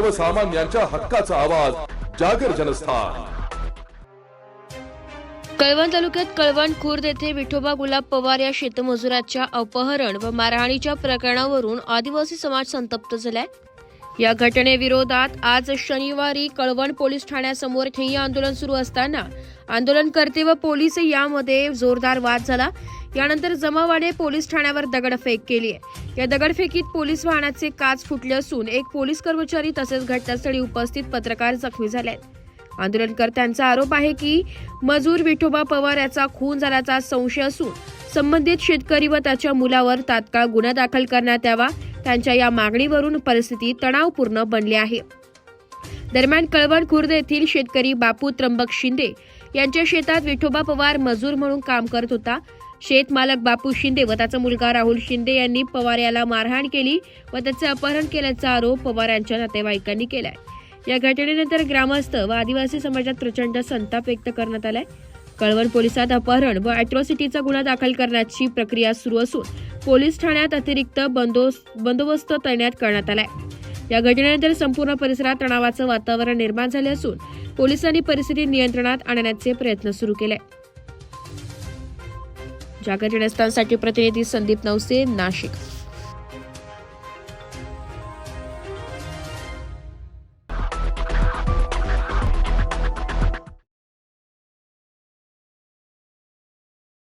सर्वसामान्यांच्या हक्काचा आवाज जागर जनस्थान. कळवण तालुक्यात कळवण खुर्द येथे विठोबा गुलाब पवार या शेतमजुराच्या अपहरण व मारहाणीच्या प्रकरणावरून आदिवासी समाज संतप्त झालाय. या घटनेविरोधात आज शनिवारी कळवण पोलीस ठाण्यासमोर ठिय्या आंदोलन सुरू असताना आंदोलनकर्ते व पोलीस यामध्ये जोरदार वाद झाला. यानंतर जमावाने पोलीस ठाण्यावर दगडफेक केली आहे. या दगडफेकीत पोलीस वाहनाचे काच फुटले असून एक पोलीस कर्मचारी तसेच घटनास्थळी उपस्थित पत्रकार जखमी झाले आहेत. आंदोलनकर्त्यांचा आरोप आहे की मजूर विठोबा पवार याचा खून झाल्याचा संशय असून संबंधित शेतकरी व त्याच्या मुलावर तात्काळ गुन्हा दाखल करण्यात यावा त्यांच्या या मागणीवरून परिस्थिती तणावपूर्ण बनली आहे. दरम्यान कळवण खुर्द येथील शेतकरी बापू त्र्यंबक शिंदे यांच्या शेतात विठोबा पवार मजूर म्हणून काम करत होता. शेतमालक बापू शिंदे व त्याचा मुलगा राहुल शिंदे यांनी पवार याला मारहाण केली व त्याचे अपहरण केल्याचा आरोप पवार यांच्या नातेवाईकांनी केलाय. या घटनेनंतर ग्रामस्थ व आदिवासी समाजात प्रचंड संताप व्यक्त करण्यात आलाय. कळवण पोलिसात अपहरण व अॅट्रॉसिटीचा गुन्हा दाखल करण्याची प्रक्रिया सुरू असून पोलीस ठाण्यात अतिरिक्त बंदोबस्त बंदोबस्त तैनात करण्यात आलाय. या घटनेनंतर संपूर्ण परिसरात तणावाचं वातावरण निर्माण झाले असून पोलिसांनी परिस्थिती नियंत्रणात आणण्याचे प्रयत्न सुरू केले. जागर स्थानसाठी प्रतिनिधी संदीप नवसे नाशिक.